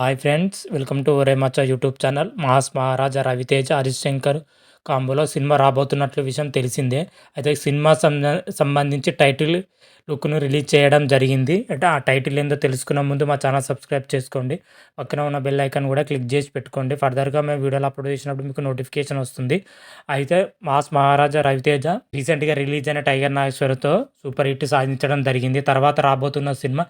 Hi friends welcome to ఒరే YouTube channel mass Maharaja Raviteja Harish Shankar కాంబోలో సినిమా రాబోతున్నట్లు విషయం తెలిసిందే. అయితే సినిమా సంబంధించి టైటిల్ లుక్ను రిలీజ్ చేయడం జరిగింది. అంటే ఆ టైటిల్ ఏందో తెలుసుకున్న ముందు మా ఛానల్ సబ్స్క్రైబ్ చేసుకోండి. పక్కన ఉన్న బెల్ ఐకాన్ కూడా క్లిక్ చేసి పెట్టుకోండి. ఫర్దర్గా మేము వీడియోలు అప్లోడ్ చేసినప్పుడు మీకు నోటిఫికేషన్ వస్తుంది. అయితే మాస్ మహారాజా రవితేజ రీసెంట్గా రిలీజ్ అయిన టైగర్ నాగేశ్వరతో సూపర్ హిట్ సాధించడం జరిగింది. తర్వాత రాబోతున్న సినిమా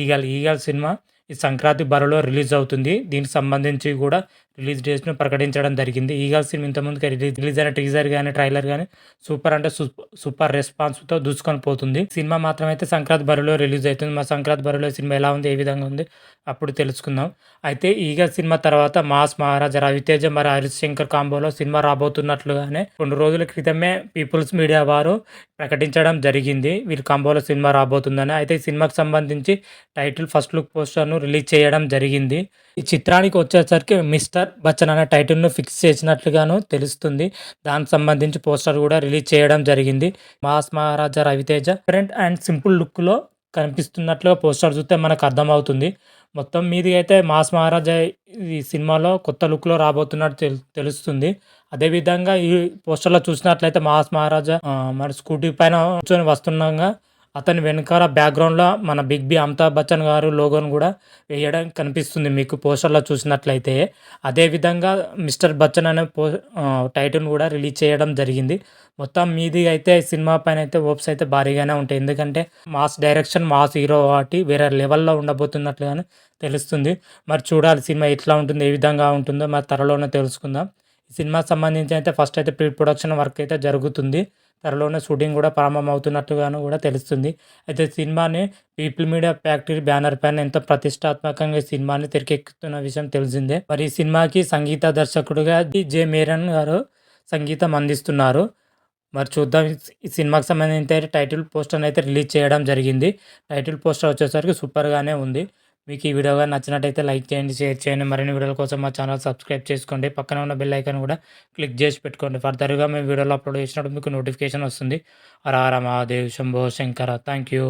ఈగల్ ఈగల్ సినిమా ఈ సంక్రాంతి బరిలో రిలీజ్ అవుతుంది. దీనికి సంబంధించి కూడా రిలీజ్ డేట్స్ను ప్రకటించడం జరిగింది. ఈగల్ సినిమా ఇంతకుముందుగా రిలీజ్ రిలీజ్ అయిన టీజర్ కానీ ట్రైలర్ కానీ సూపర్ అంటే సూపర్ సూపర్ రెస్పాన్స్తో దూసుకొని పోతుంది. సినిమా మాత్రం అయితే సంక్రాంతి బరిలో రిలీజ్ అవుతుంది. మా సంక్రాంతి బరిలో సినిమా ఎలా ఉంది? ఏ విధంగా ఉంది? అప్పుడు తెలుసుకుందాం. అయితే ఈగల్ సినిమా తర్వాత మాస్ మహారాజా రవితేజ మరి హరీష్ శంకర్ కాంబోలో సినిమా రాబోతున్నట్లుగానే రెండు రోజుల క్రితమే పీపుల్స్ మీడియా వారు ప్రకటించడం జరిగింది. వీరి కాంబోలో సినిమా రాబోతుందని. అయితే ఈ సినిమాకి సంబంధించి టైటిల్ ఫస్ట్ లుక్ పోస్టర్ను రిలీజ్ చేయడం జరిగింది. ఈ చిత్రానికి వచ్చేసరికి మిస్టర్ బచ్చన్ అనే టైటిల్ను ఫిక్స్ చేసినట్లుగాను తెలుస్తుంది. దానికి సంబంధించి పోస్టర్ కూడా రిలీజ్ చేయడం జరిగింది. మాస్ మహారాజా రవితేజ ఫ్రెంట్ అండ్ సింపుల్ లుక్లో కనిపిస్తున్నట్లుగా పోస్టర్ చూస్తే మనకు అర్థమవుతుంది. మొత్తం మీది అయితే మాస్ మహారాజా ఈ సినిమాలో కొత్త లుక్లో రాబోతున్నట్టు తెలు తెలుస్తుంది. అదేవిధంగా ఈ పోస్టర్లో చూసినట్లయితే మాస్ మహారాజా మన మరి స్కూటీ పైన కూర్చొని వస్తుండగా అతని వెనకాల బ్యాక్గ్రౌండ్లో మన బిగ్ బి అమితాబ్ బచ్చన్ గారు లోగోను కూడా వేయడం కనిపిస్తుంది మీకు పోస్టర్లో చూసినట్లయితే. అదేవిధంగా మిస్టర్ బచ్చన్ అనే పో టైటిల్ కూడా రిలీజ్ చేయడం జరిగింది. మొత్తం మీది అయితే సినిమా పైన అయితే ఓప్స్ అయితే భారీగానే ఉంటాయి. ఎందుకంటే మాస్ డైరెక్షన్ మాస్ హీరో కాబట్టి వేరే లెవెల్లో ఉండబోతున్నట్లుగానే తెలుస్తుంది. మరి చూడాలి సినిమా ఎట్లా ఉంటుంది ఏ విధంగా ఉంటుందో మరి త్వరలోనే తెలుసుకుందాం. ఈ సంబంధించి అయితే ఫస్ట్ అయితే ప్రీ ప్రొడక్షన్ వర్క్ అయితే జరుగుతుంది. త్వరలోనే షూటింగ్ కూడా ప్రారంభమవుతున్నట్టుగాను కూడా తెలుస్తుంది. అయితే సినిమాని పీపుల్ మీడియా ఫ్యాక్టరీ బ్యానర్ పైన ఎంతో ప్రతిష్టాత్మకంగా సినిమాని తెరకెక్కుతున్న విషయం తెలిసిందే. మరి ఈ సినిమాకి సంగీత దర్శకుడుగా ది జే. మేరన్ గారు సంగీతం అందిస్తున్నారు. మరి చూద్దాం. ఈ- సినిమాకి సంబంధించి అయితే టైటిల్ పోస్టర్ అయితే రిలీజ్ చేయడం జరిగింది. టైటిల్ పోస్టర్ వచ్చేసరికి సూపర్గానే ఉంది. మీకు ఈ వీడియో కానీ నచ్చినట్టయితే లైక్ చేయండి షేర్ చేయండి. మరిన్ని వీడియోల కోసం మా ఛానల్ సబ్స్క్రైబ్ చేసుకోండి. పక్కన ఉన్న బెల్ ఐకాన్ కూడా క్లిక్ చేసి పెట్టుకోండి. ఫర్దర్గా మేము వీడియోలో అప్లోడ్ చేసినప్పుడు మీకు నోటిఫికేషన్ వస్తుంది. హర మహాదేవ్ శంభో శంకర. Thank you.